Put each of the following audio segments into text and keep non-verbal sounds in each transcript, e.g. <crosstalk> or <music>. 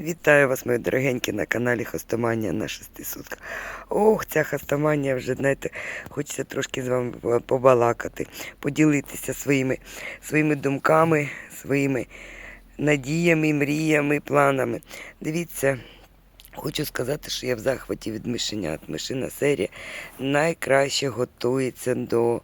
Вітаю вас, мої дорогенькі, на каналі Хостоманія на шести сутках. Ох, ця хостоманія вже, знаєте, хочеться трошки з вами побалакати, поділитися своїми, своїми думками, своїми надіями, мріями, планами. Дивіться, хочу сказати, що я в захваті від мишенят. Мишина серія найкраще готується до.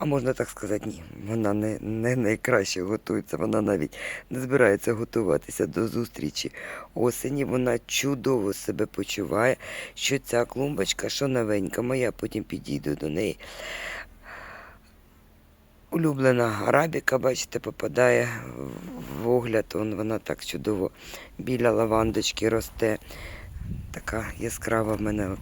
А можна так сказати, ні, вона не, не найкраще готується, вона навіть не збирається готуватися до зустрічі осені. Вона чудово себе почуває, що ця клумбочка, що новенька моя, потім підійду до неї. Улюблена арабіка, бачите, попадає в- огляд. Вона так чудово біля лавандочки росте. Така яскрава в мене.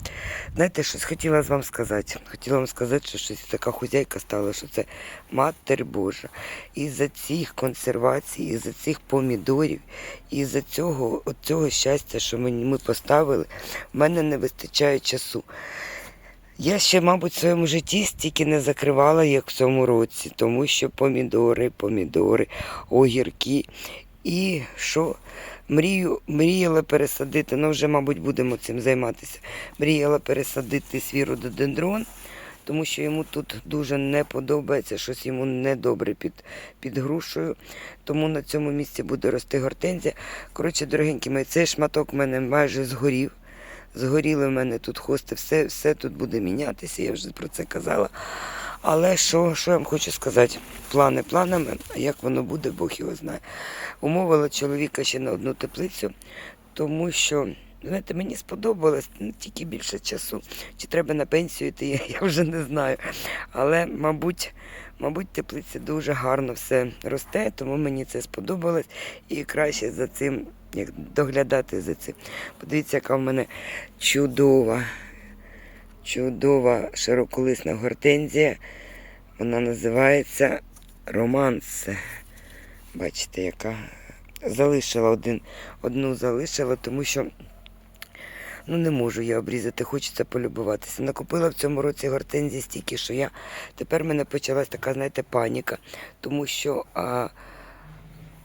Знаєте, щось хотіла з вам сказати. Хотіла вам сказати, що щось така хузяйка стала, що це Матер Божа. І за цих консервацій, і за цих помідорів, і за цього, от цього щастя, що ми, ми поставили, в мене не вистачає часу. Я ще, мабуть, в своєму житті стільки не закривала, як в цьому році, тому що помідори, помідори, огірки. І що? Мрію, мріяла пересадити, ну вже, мабуть, будемо цим займатися. Мріяла пересадити свій рододендрон, тому що йому тут дуже не подобається, щось йому недобре під, під грушею. Тому на цьому місці буде рости гортензія. Коротше, дорогенькі мої, цей шматок в мене майже згорів. Згоріли в мене тут хости, все, все тут буде мінятися, я вже про це казала. Але що, що я вам хочу сказати? Плани планами, а як воно буде, Бог його знає. Умовила чоловіка ще на одну теплицю, тому що, знаєте, мені сподобалось ну, тільки більше часу. Чи треба на пенсію йти, <laughs> я вже не знаю. Але, мабуть, мабуть, теплиця дуже гарно все росте, тому мені це сподобалось. І краще за цим, як доглядати за цим. Подивіться, яка в мене чудова, чудова широколисна гортензія. Вона називається Романс. Бачите, яка залишила один, одну залишила, тому що ну, не можу я обрізати, хочеться полюбуватися. Накупила в цьому році гортензії стільки, що я тепер в мене почалась така, знаєте, паніка, тому що а,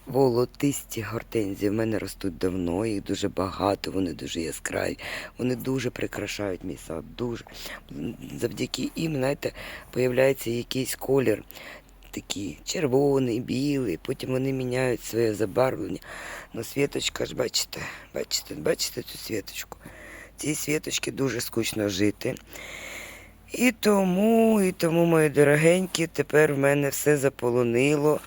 волотисті гортензії в мене ростуть давно, їх дуже багато, вони дуже яскраві, вони дуже прикрашають мій сад, дуже. Завдяки їм, знаєте, появляється якийсь колір такий червоний, білий, потім вони міняють своє забарвлення. Ну, світочка ж, бачите, бачите, бачите цю світочку? Цій світочці дуже скучно жити. І тому, і тому, мої дорогенькі, тепер в мене все заполонило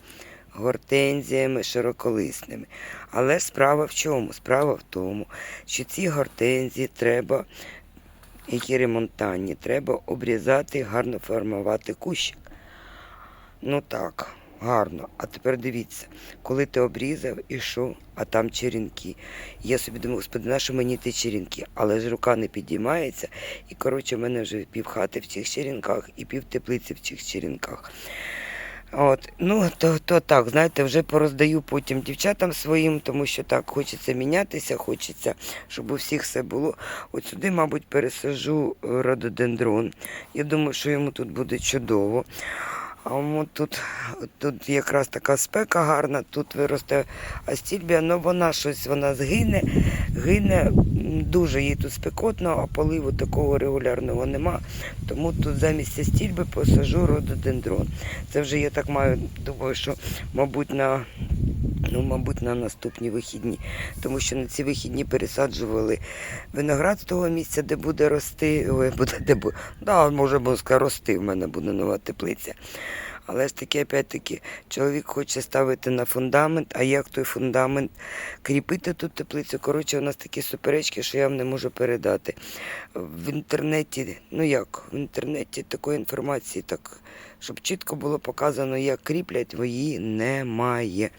гортензіями широколисними. Але справа в чому? Справа в тому, що ці гортензії треба, які ремонтанні, треба обрізати, гарно формувати кущик. Ну так, гарно. А тепер дивіться, коли ти обрізав і що, а там черенки. Я собі думаю, господи, що мені ті черенки? Але ж рука не підіймається. І коротше, в мене вже півхати в цих черенках і пів теплиці в цих черенках. От, ну то, то так, знаєте, вже пороздаю потім дівчатам своїм, тому що так хочеться мінятися, хочеться, щоб у всіх все було. От сюди, мабуть, пересажу рододендрон. Я думаю, що йому тут буде чудово. А от тут, тут якраз така спека гарна, тут виросте астільбія, але вона щось вона згине, гине, дуже їй тут спекотно, а поливу такого регулярного нема. Тому тут замість астільби посажу рододендрон. Це вже я так маю, думаю, що, мабуть, на. Ну, мабуть, на наступні вихідні, тому що на ці вихідні пересаджували виноград з того місця, де буде рости. Ой, буде, де буде, да, може, сказати, рости в мене буде нова теплиця. Але ж таки, опять-таки, чоловік хоче ставити на фундамент, а як той фундамент кріпити ту теплицю. Коротше, у нас такі суперечки, що я вам не можу передати. В інтернеті, ну як, в інтернеті такої інформації, так, щоб чітко було показано, як кріплять, її немає.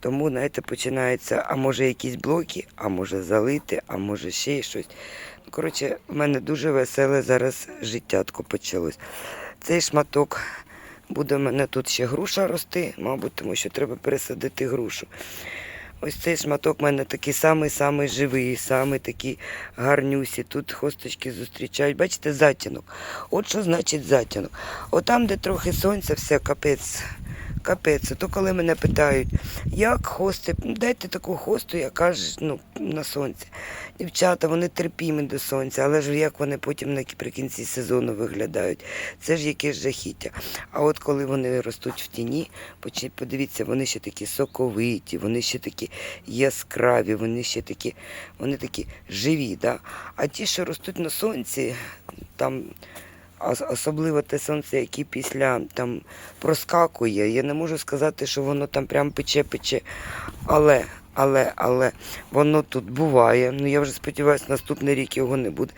Тому, знаєте, починається, а може якісь блоки, а може залити, а може ще щось. Коротше, в мене дуже веселе зараз життятко почалось. Цей шматок буде в мене тут ще груша рости, мабуть, тому що треба пересадити грушу. Ось цей шматок в мене такий самий-самий живий, самий такий гарнюсі. Тут хосточки зустрічають. Бачите, затінок. От що значить затінок. От там, де трохи сонця, все капець. Капець, то коли мене питають, як хости, дайте таку хосту, яка ж ну, на сонці. Дівчата, вони терпімі до сонця, але ж як вони потім наприкінці сезону виглядають. Це ж якесь жахіття. А от коли вони ростуть в тіні, подивіться, вони ще такі соковиті, вони ще такі яскраві, вони ще такі, вони такі живі. Да? А ті, що ростуть на сонці, там особливо те сонце, яке після там проскакує. Я не можу сказати, що воно там прям пече-пече. Але, але, але воно тут буває. Ну я вже сподіваюся, наступний рік його не буде.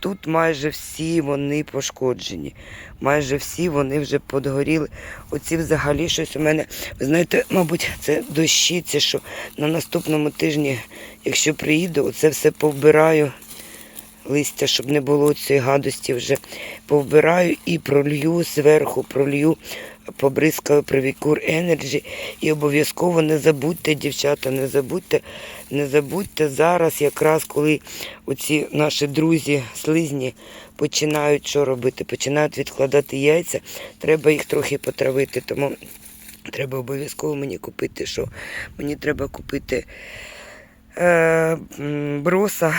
Тут майже всі вони пошкоджені. Майже всі вони вже подгоріли. Оці взагалі щось у мене. Ви знаєте, мабуть, це дощі, це що на наступному тижні, якщо приїду, оце все повбираю листя, щоб не було цієї гадості, вже повбираю і пролью зверху, пролью, побризкаю Привікур Energy. І обов'язково не забудьте, дівчата, не забудьте, не забудьте зараз, якраз коли оці наші друзі слизні починають що робити, починають відкладати яйця, треба їх трохи потравити. Тому треба обов'язково мені купити, що мені треба купити е, броса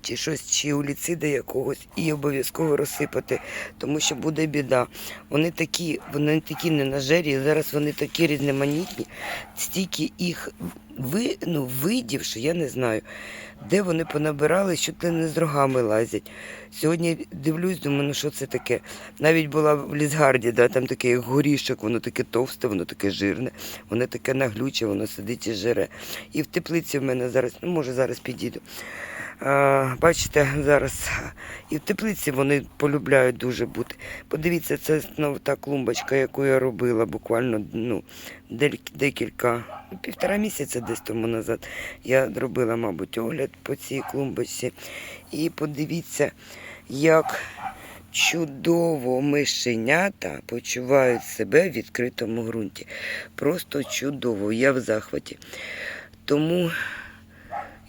чи щось, чи уліцида якогось, і обов'язково розсипати, тому що буде біда. Вони такі, вони такі ненажері, зараз вони такі різноманітні, стільки їх ви, ну, видів, що я не знаю, де вони понабирали, що ти не з рогами лазять. Сьогодні дивлюсь, думаю, ну що це таке? Навіть була в Лісгарді, да, там таке як горішок, воно таке товсте, воно таке жирне, воно таке наглюче, воно сидить і жире. І в теплиці в мене зараз, ну може зараз підійду. Бачите, зараз і в теплиці вони полюбляють дуже бути. Подивіться, це знову та клумбочка, яку я робила буквально ну, декілька, півтора місяця десь тому назад. Я робила, мабуть, огляд по цій клумбочці. І подивіться, як чудово мишенята почувають себе в відкритому ґрунті. Просто чудово, я в захваті. Тому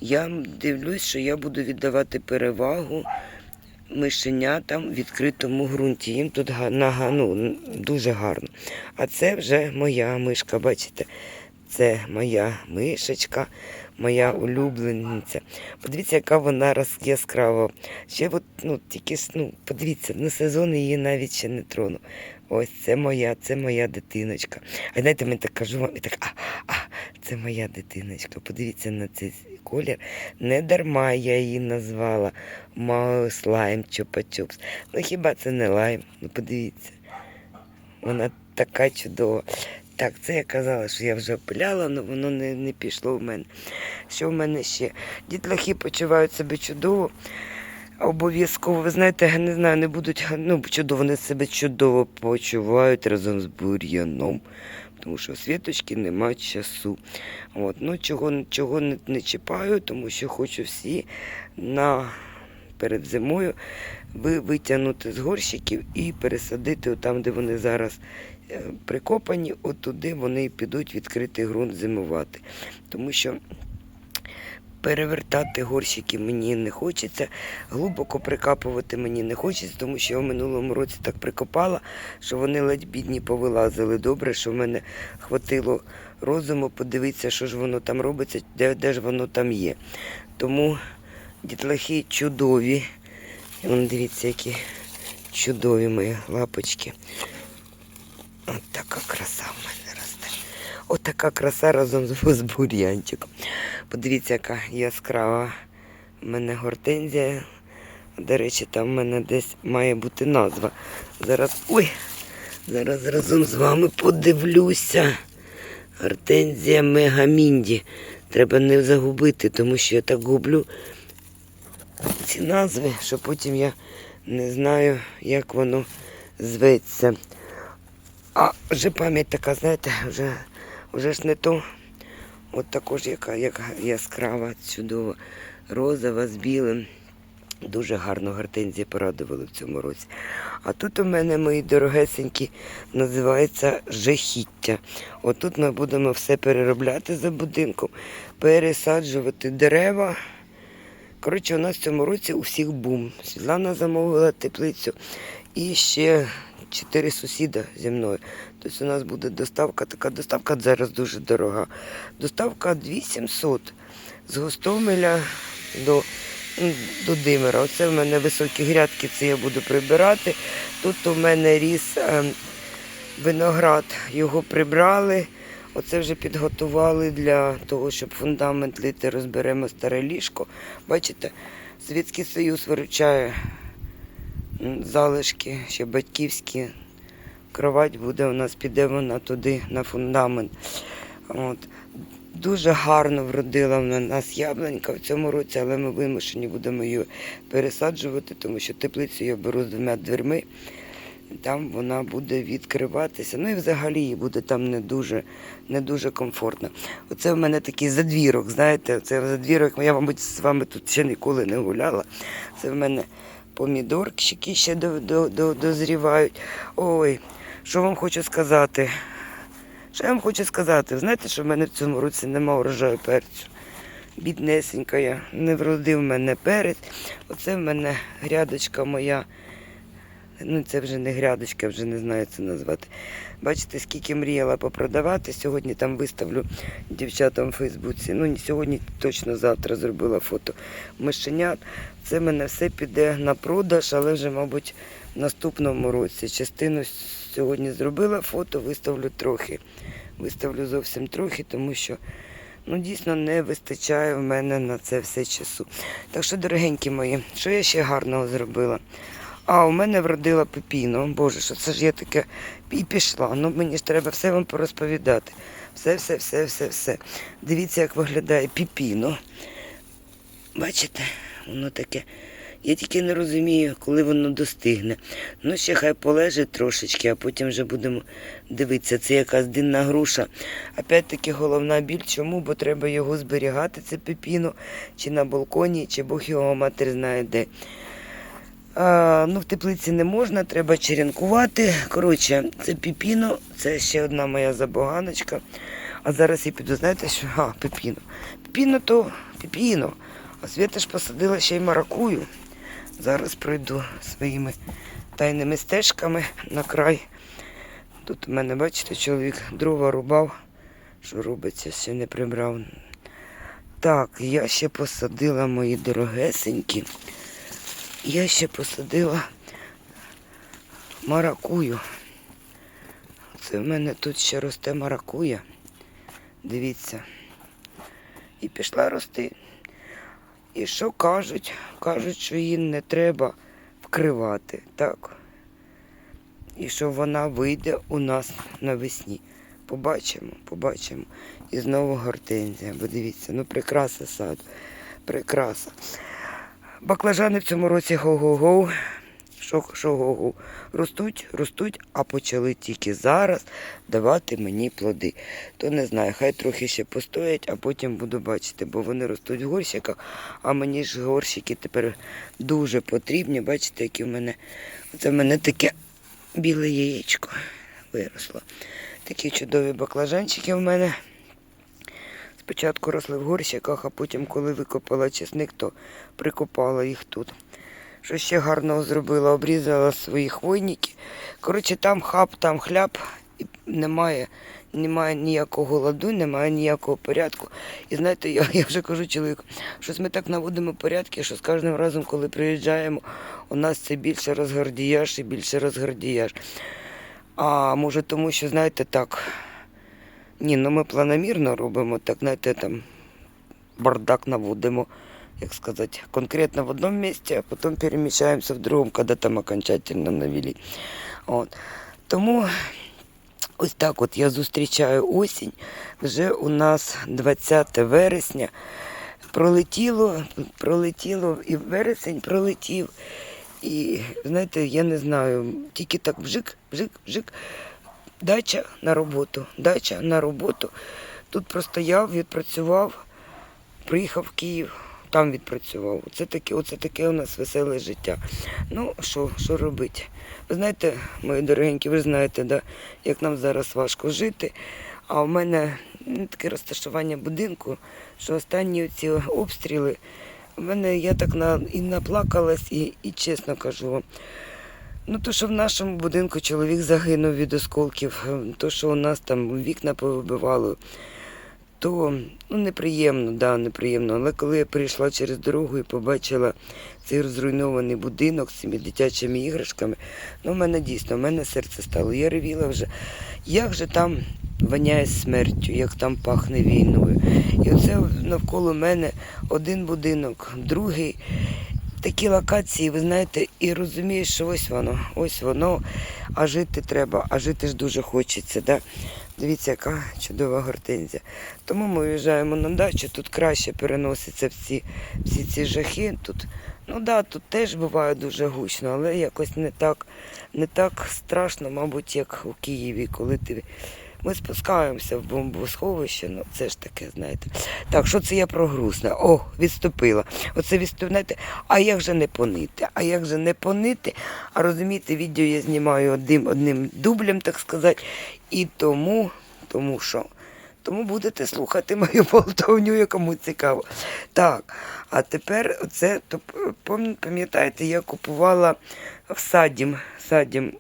я дивлюсь, що я буду віддавати перевагу мишенятам в відкритому ґрунті. Їм тут ну, дуже гарно. А це вже моя мишка, бачите? Це моя мишечка, моя улюблениця. Подивіться, яка вона роз- яскрава. Ще от, ну, тільки ну, подивіться, на сезон її навіть ще не трону. Ось це моя, це моя дитиночка. А знаєте, ми так кажу вам і так, а, а, це моя дитиночка. Подивіться на цей колір. Не дарма я її назвала Мау слайм чупа-чупс. Ну хіба це не лайм? Ну подивіться. Вона така чудова. Так, це я казала, що я вже опиляла, але воно не, не пішло в мене. Що в мене ще? Дітлахи почувають себе чудово. Обов'язково, ви знаєте, не знаю, не будуть ну, чудово, вони себе чудово почувають разом з бур'яном. Тому що світочки немає часу. От, ну, чого, чого не, не чіпаю, тому що хочу всі на перед зимою ви, витягнути з горщиків і пересадити там, де вони зараз прикопані, от туди вони підуть відкритий ґрунт зимувати. Тому що перевертати горщики мені не хочеться, глибоко прикапувати мені не хочеться, тому що я в минулому році так прикопала, що вони ледь бідні повилазили. Добре, що в мене хватило розуму подивитися, що ж воно там робиться, де, де ж воно там є. Тому дітлахи чудові. Вон дивіться, які чудові мої лапочки. От така краса в мене росте. От така краса разом з бур'янчиком. Подивіться, яка яскрава в мене гортензія. До речі, там в мене десь має бути назва. Зараз. Ой! Зараз разом з вами подивлюся. Гортензія Мегамінді. Треба не загубити, тому що я так гублю ці назви, що потім я не знаю, як воно зветься. А вже пам'ять така, знаєте, вже, вже ж не то. От також яка, яка яскрава, чудова, розова з білим. Дуже гарно гортензії порадували в цьому році. А тут у мене, мої дорогесенькі, називається жахіття. Отут ми будемо все переробляти за будинком, пересаджувати дерева. Коротше, у нас в цьому році у всіх бум. Світлана замовила теплицю і ще чотири сусіда зі мною. Тобто у нас буде доставка, така доставка зараз дуже дорога. Доставка 2700 з Гостомеля до, до Димира. Оце в мене високі грядки, це я буду прибирати. Тут у мене ріс ем, виноград, його прибрали. Оце вже підготували для того, щоб фундамент лити, розберемо старе ліжко. Бачите, Совєтський Союз виручає залишки, ще батьківські. Кровать буде у нас, піде вона туди на фундамент. От. Дуже гарно вродила в нас яблунька в цьому році, але ми вимушені будемо її пересаджувати, тому що теплицю я беру з двома дверми. Там вона буде відкриватися. Ну і взагалі їй буде там не дуже, не дуже комфортно. Оце в мене такий задвірок, знаєте, це задвірок, я, мабуть, з вами тут ще ніколи не гуляла. Це в мене помідорчики ще до, до, до, дозрівають. Ой, що вам хочу сказати? Що я вам хочу сказати? Знаєте, що в мене в цьому році нема урожаю перцю. Біднесенька я, не вродив мене перець. Оце в мене грядочка моя. Ну, це вже не грядочка, вже не знаю це назвати. Бачите, скільки мріяла попродавати. Сьогодні там виставлю дівчатам в Фейсбуці. Ну, сьогодні, точно завтра зробила фото мишенят. Це в мене все піде на продаж, але вже, мабуть, в наступному році. Частину сьогодні зробила фото, виставлю трохи. Виставлю зовсім трохи, тому що ну, дійсно не вистачає в мене на це все часу. Так що, дорогенькі мої, що я ще гарного зробила? А, у мене вродила пепіно. Боже, що це ж я таке і пішла. Ну мені ж треба все вам порозповідати. Все, все, все, все, все. Дивіться, як виглядає піпіно. Бачите, воно таке. Я тільки не розумію, коли воно достигне. Ну, ще хай полежить трошечки, а потім вже будемо дивитися. Це якась динна груша. Опять-таки головна біль. Чому? Бо треба його зберігати, це пепіно, чи на балконі, чи Бог його матір знає де. А, ну, в теплиці не можна, треба черенкувати. Коротше, це піпіно, це ще одна моя забаганочка. А зараз я піду, знаєте, що? А, пепіно. Пепіно то пепіно. А Свята ж посадила ще й маракую. Зараз пройду своїми тайними стежками на край. Тут у мене, бачите, чоловік дрова рубав. Що робиться, ще не прибрав. Так, я ще посадила мої дорогесенькі. Я ще посадила маракую. Це в мене тут ще росте маракуя. Дивіться. І пішла рости. І що кажуть? Кажуть, що її не треба вкривати, так? І що вона вийде у нас навесні. Побачимо, побачимо. І знову гортензія. Бо дивіться, ну прикраса саду. Прикраса. Баклажани в цьому році го-го-го. Що, що го-го? Ростуть, ростуть, а почали тільки зараз давати мені плоди. То не знаю, хай трохи ще постоять, а потім буду бачити, бо вони ростуть в горщиках, а мені ж горщики тепер дуже потрібні. Бачите, які в мене. Це в мене таке біле яєчко виросло. Такі чудові баклажанчики в мене. Спочатку росли в горщиках, а потім, коли викопала чесник, то прикопала їх тут. Що ще гарного зробила, обрізала свої хвойники. Коротше, там хаб, там хляб, і немає, немає ніякого ладу, немає ніякого порядку. І знаєте, я, я вже кажу чоловіку, щось ми так наводимо порядки, що з кожним разом, коли приїжджаємо, у нас це більше розгардіяж і більше розгардіяж. А може тому, що, знаєте, так. Ні, ну ми планомірно робимо, так, знаєте, там бардак наводимо, як сказати, конкретно в одному місці, а потім переміщаємося в другому, коли там окончательно навели. От. Тому ось так от я зустрічаю осінь. Вже у нас 20 вересня. Пролетіло, пролетіло, і вересень пролетів. І знаєте, я не знаю, тільки так вжик. Дача на роботу, дача на роботу. Тут простояв, відпрацював, приїхав в Київ, там відпрацював. Оце таке, оце таке у нас веселе життя. Ну, що, що робити? Ви знаєте, мої дорогенькі, ви знаєте, да, як нам зараз важко жити. А в мене ну, таке розташування будинку, що останні ці обстріли, в мене я так на, і наплакалась, і, і чесно кажу вам. Ну, то, що в нашому будинку чоловік загинув від осколків, е, то, що у нас там вікна повибивало, то ну, неприємно, да, неприємно. Але коли я прийшла через дорогу і побачила цей розруйнований будинок з цими дитячими іграшками, ну, в мене дійсно, в мене серце стало. Я ревіла вже, як же там воняє смертю, як там пахне війною. І оце навколо мене один будинок, другий. Такі локації, ви знаєте, і розумієш, що ось воно, ось воно, а жити треба, а жити ж дуже хочеться. Да? Дивіться, яка чудова гортензія. Тому ми виїжджаємо на дачу, тут краще переносяться всі, всі ці жахи. Тут, ну да, тут теж буває дуже гучно, але якось не так, не так страшно, мабуть, як у Києві, коли ти. Ми спускаємося в бомбосховище, ну це ж таке, знаєте. Так, що це я про грустне? О, відступила. Оце відступ, знаєте, а як же не понити? А як же не понити? А розумієте, відео я знімаю одним одним дублем, так сказати. І тому, тому що? Тому будете слухати мою болтовню, якому цікаво. Так, а тепер то пам'ятаєте, я купувала в садім, садім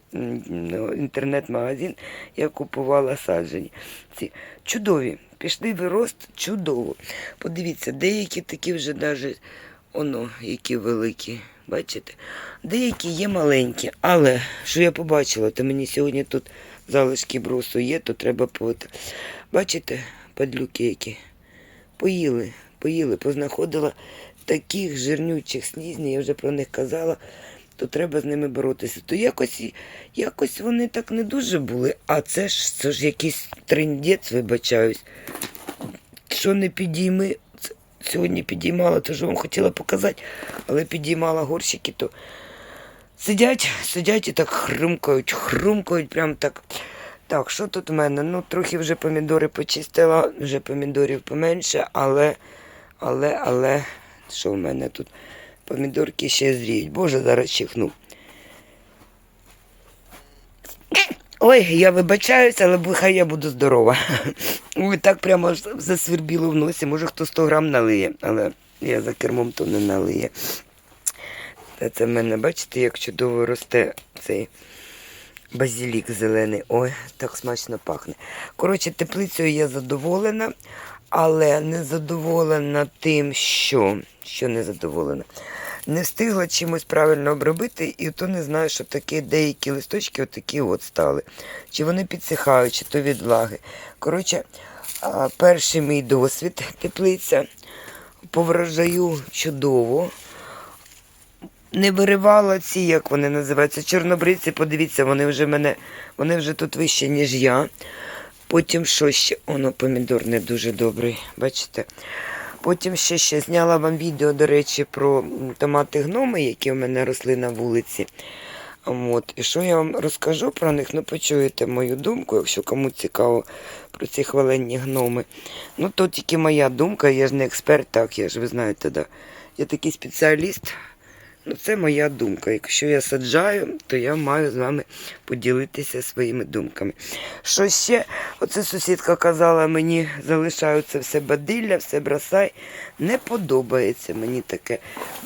інтернет-магазин, я купувала саджені. Ці чудові. Пішли в рост чудово. Подивіться, деякі такі вже навіть, оно, які великі. Бачите? Деякі є маленькі, але що я побачила, то мені сьогодні тут залишки бросу є, то треба пот. Бачите, падлюки які? Поїли, поїли, познаходила таких жирнючих слізнів, я вже про них казала, то треба з ними боротися. То якось, якось вони так не дуже були, а це ж, це ж якийсь трендець, вибачаюсь. Що не підійми, сьогодні підіймала, то ж вам хотіла показати, але підіймала горщики, то сидять, сидять і так хрумкають, хрумкають, прям так. Так, що тут у мене? Ну, трохи вже помідори почистила, вже помідорів поменше, але, але, але, що в мене тут? Помідорки ще зріють. Боже, зараз чихну. Ой, я вибачаюся, але хай я буду здорова. <laughs> Ой, так прямо засвербіло в носі. Може хто 100 грам налиє, але я за кермом то не налиє. Та це в мене, бачите, як чудово росте цей базилік зелений. Ой, так смачно пахне. Коротше, теплицею я задоволена, але не задоволена тим, що. Що не задоволена. Не встигла чимось правильно обробити, і то не знаю, що такі деякі листочки отакі от стали. Чи вони підсихають, чи то від влаги. Коротше, перший мій досвід <laughs> теплиця. По врожаю чудово. Не виривала ці, як вони називаються, чорнобриці, подивіться, вони вже мене, вони вже тут вище, ніж я. Потім що ще? Оно помідор не дуже добрий, бачите? Потім ще ще зняла вам відео, до речі, про томати гноми, які в мене росли на вулиці. От. І що я вам розкажу про них, ну почуєте мою думку, якщо кому цікаво про ці хваленні гноми. Ну, то тільки моя думка, я ж не експерт, так, я ж ви знаєте, да. я такий спеціаліст. Ну, це моя думка. Якщо я саджаю, то я маю з вами поділитися своїми думками. Що ще? Оце сусідка казала мені, залишаються все бадилля, все бросай. Не подобається мені таке.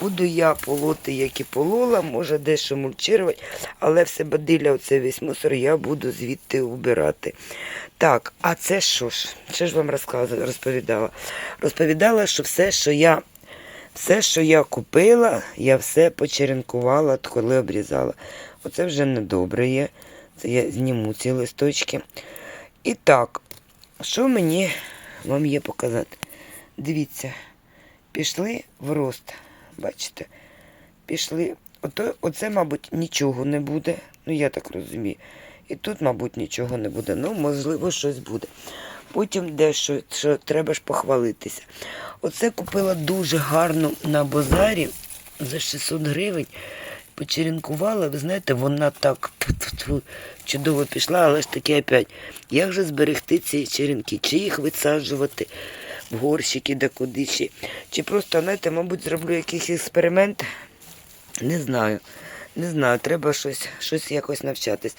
Буду я полоти, як і полола, може дещо мульчирувати, але все бадилля, оце весь мусор, я буду звідти убирати. Так, а це що ж? Що ж вам розповідала? Розповідала, що все, що я все, що я купила, я все почеренкувала, коли обрізала. Оце вже недобре є. Це я зніму ці листочки. І так, що мені вам є показати? Дивіться, пішли в рост. Бачите? Пішли. Ото, оце, мабуть, нічого не буде. Ну, я так розумію. І тут, мабуть, нічого не буде. Ну, можливо, щось буде. Потім дещо, що треба ж похвалитися. Оце купила дуже гарно на базарі за 600 гривень. Почерінкувала, ви знаєте, вона так чудово пішла, але ж таки опять. Як же зберегти ці черенки? Чи їх висаджувати в горщики, де куди чи, чи просто, знаєте, мабуть, зроблю якийсь експеримент. Не знаю. Не знаю, треба щось, щось якось навчатись.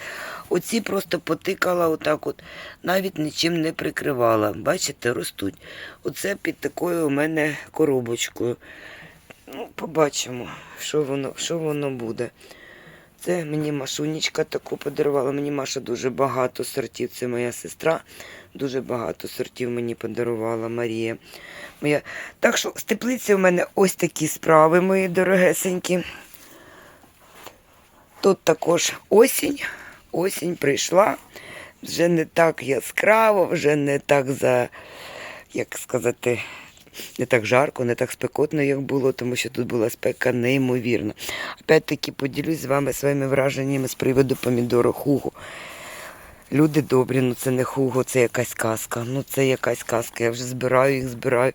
Оці просто потикала отак от, навіть нічим не прикривала. Бачите, ростуть. Оце під такою у мене коробочкою. Ну, побачимо, що воно, що воно буде. Це мені Машунечка таку подарувала. Мені Маша дуже багато сортів. Це моя сестра. Дуже багато сортів мені подарувала Марія. Моя... Так що з теплиці у мене ось такі справи, мої дорогесенькі. Тут також осінь. Осінь прийшла. Вже не так яскраво, вже не так за, як сказати, не так жарко, не так спекотно, як було, тому що тут була спека неймовірна. Опять-таки поділюсь з вами своїми враженнями з приводу помідору хугу. Люди добрі, ну це не хуго, це якась казка. Ну це якась казка. Я вже збираю їх, збираю,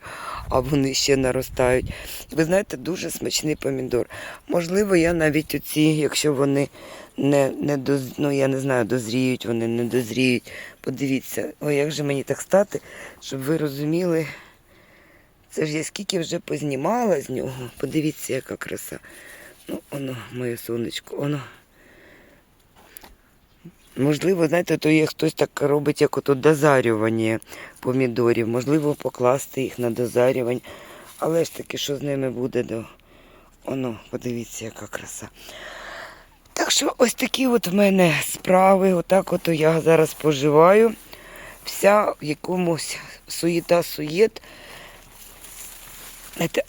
а вони ще наростають. Ви знаєте, дуже смачний помідор. Можливо, я навіть оці, якщо вони не, не доз... ну я не знаю, дозріють, вони не дозріють. Подивіться, ой, як же мені так стати, щоб ви розуміли. Це ж я скільки вже познімала з нього. Подивіться, яка краса. Ну, воно, моє сонечко, воно. Можливо, знаєте, то є хтось так робить, як ото дозарювання помідорів. Можливо, покласти їх на дозарювання. Але ж таки, що з ними буде, до... Оно, подивіться, яка краса. Так що ось такі от в мене справи. Отак от я зараз поживаю. Вся в якомусь суєта-суєт. Знаєте,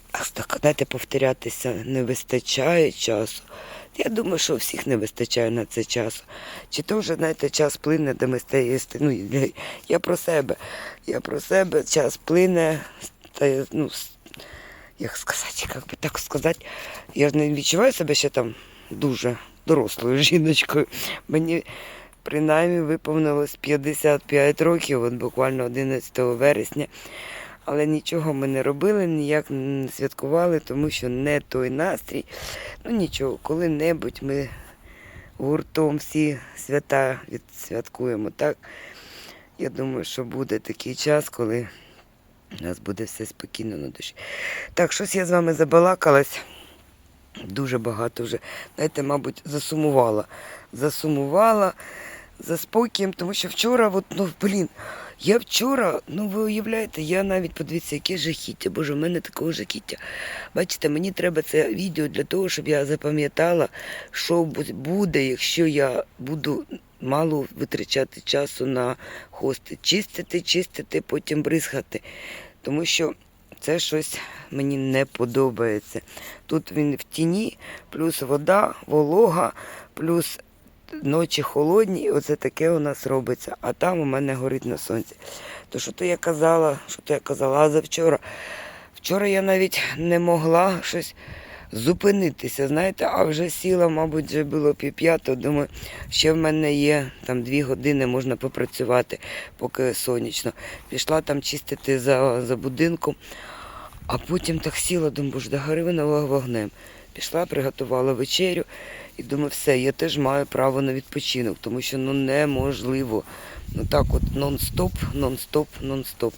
знаєте, повторятися не вистачає часу. Я думаю, що всіх не вистачає на це часу. Чи то вже, знаєте, час плине, де ми стає. Ну, я- про себе. Я про себе, час плине, стає, ну, як сказати, як би так сказати, я ж не відчуваю себе ще там дуже дорослою жіночкою. Мені принаймні виповнилось 55 років, от буквально 11 вересня. Але нічого ми не робили, ніяк не святкували, тому що не той настрій. Ну нічого, коли-небудь ми гуртом всі свята відсвяткуємо. Так, я думаю, що буде такий час, коли у нас буде все спокійно на душі. Так, щось я з вами забалакалась. Дуже багато вже, знаєте, мабуть, засумувала. Засумувала за спокієм, тому що вчора, от, ну, блін, я вчора, ну ви уявляєте, я навіть подивіться, яке жахіття. Боже, в мене такого жахіття. Бачите, мені треба це відео для того, щоб я запам'ятала, що буде, якщо я буду мало витрачати часу на хости. Чистити, чистити, потім бризгати. Тому що це щось мені не подобається. Тут він в тіні, плюс вода, волога, плюс ночі холодні, і оце таке у нас робиться. А там у мене горить на сонці. То що то я казала, що то я казала, а завчора. Вчора я навіть не могла щось зупинитися, знаєте, а вже сіла, мабуть, вже було півп'ятого. Думаю, ще в мене є там дві години, можна попрацювати, поки сонячно. Пішла там чистити за, за будинком, а потім так сіла, думаю, боже, да гори вона вогнем. Пішла, приготувала вечерю і думаю, все, я теж маю право на відпочинок, тому що ну неможливо. Ну так от нон-стоп, нон-стоп, нон-стоп.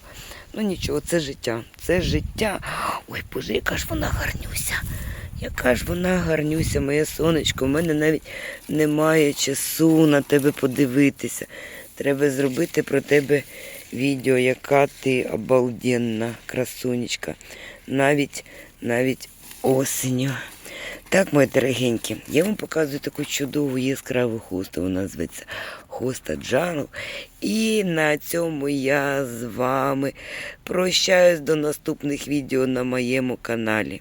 Ну нічого, це життя. Це життя. Ой, боже, яка ж вона гарнюся. Яка ж вона гарнюся, моє сонечко. У мене навіть немає часу на тебе подивитися. Треба зробити про тебе відео, яка ти обалденна красунечка. Навіть, навіть осінню. Так, мої дорогенькі, я вам показую таку чудову яскраву хусту. Вона зветься Хуста Джану. І на цьому я з вами прощаюсь до наступних відео на моєму каналі.